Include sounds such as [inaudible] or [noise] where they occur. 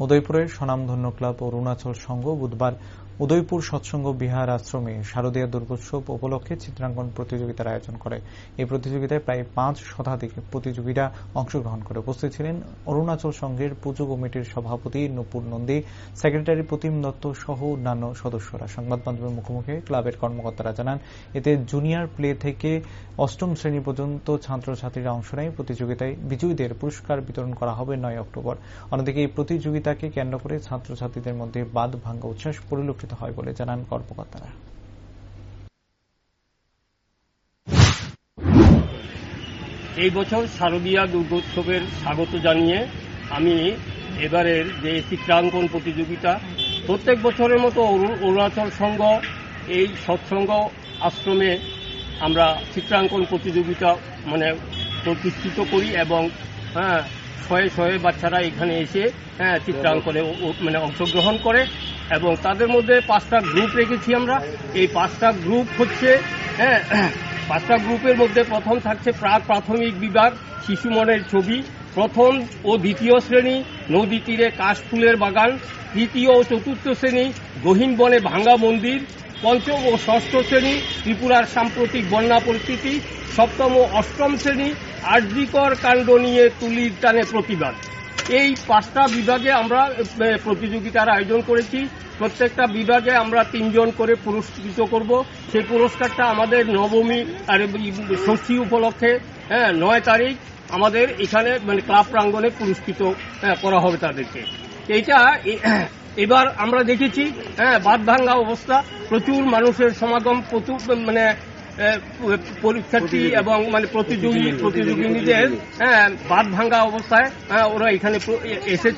উদয়পুরের স্বনামধন্য ক্লাব অরুণাচল সংঘ বুধবার উদয়পুর সৎসঙ্গ বিহার আশ্রমে শারদীয় দুর্গোৎসব উপলক্ষে চিত্রাঙ্কন প্রতিযোগিতার আয়োজন করে। এই প্রতিযোগিতায় প্রায় পাঁচ শতাধিক প্রতিযোগীরা অংশগ্রহণ করে। উপস্থিত ছিলেন অরুণাচল সংঘের পুজো কমিটির সভাপতি নুপুর নন্দী, সেক্রেটারি প্রতিম দত্ত সহ অন্যান্য সদস্যরা। সংবাদ মাধ্যমের মুখোমুখি ক্লাবের কর্মকর্তারা জানান, এতে জুনিয়র প্লে থেকে অষ্টম শ্রেণি পর্যন্ত ছাত্রছাত্রীরা অংশ নেয়। প্রতিযোগিতায় বিজয়ীদের পুরস্কার বিতরণ করা হবে নয় অক্টোবর। অন্যদিকে এই প্রতিযোগিতাকে কেন্দ্র করে ছাত্রছাত্রীদের মধ্যে বাদ ভাঙ্গা উচ্ছ্বাস, পরিলক্ষিত হয় বলে জানান কর্মকর্তারা। এই বছর শারদীয়া দুর্গোৎসবের স্বাগত জানিয়ে আমি এবারের যে চিত্রাঙ্কন প্রতিযোগিতা, প্রত্যেক বছরের মতো অরুণাচল সংঘ, এই সৎসঙ্গ আশ্রমে আমরা চিত্রাঙ্কন প্রতিযোগিতা মানে প্রতিষ্ঠিত করি এবং হ্যাঁ শয়ে শয়ে বাচ্চারা এখানে এসে হ্যাঁ চিত্রাঙ্কনে মানে অংশগ্রহণ করে এবং তাদের মধ্যে পাঁচটা গ্রুপ রেখেছি আমরা। এই পাঁচটা গ্রুপ হচ্ছে হ্যাঁ [clears throat] পাঁচটা গ্রুপের মধ্যে প্রথম থাকছে প্রাক প্রাথমিক বিভাগ, শিশু মনের ছবি। প্রথম ও দ্বিতীয় শ্রেণি, নদী তীরে কাশফুলের বাগান। তৃতীয় ও চতুর্থ শ্রেণি, গহীন বনে ভাঙ্গা মন্দির। পঞ্চম ও ষষ্ঠ শ্রেণি, ত্রিপুরার সাম্প্রতিক বন্যা পরিস্থিতি। সপ্তম ও অষ্টম শ্রেণি আর্যিকর কাণ্ড নিয়ে তুলির টানে প্রতিবাদ। এই পাঁচটা বিভাগে আমরা প্রতিযোগিতার আয়োজন করেছি। প্রত্যেকটা বিভাগে আমরা তিনজন করে পুরস্কৃত করব। সেই পুরস্কারটা আমাদের নবমী আর ষষ্ঠী উপলক্ষে হ্যাঁ নয় তারিখ আমাদের এখানে মানে ক্লাব প্রাঙ্গণে পুরস্কৃত হ্যাঁ, করা হবে তাদেরকে। এইটা এবার আমরা দেখেছি হ্যাঁ বাদ ভাঙ্গা অবস্থা। প্রচুর মানুষের সমাগম প্রচুর মানে পরীক্ষার্থী এবং মানে প্রতিযোগী প্রতিযোগিনীদের হ্যাঁ বাদ ভাঙ্গা অবস্থায় হ্যাঁ, ওরা এখানে প্র- এ- এসে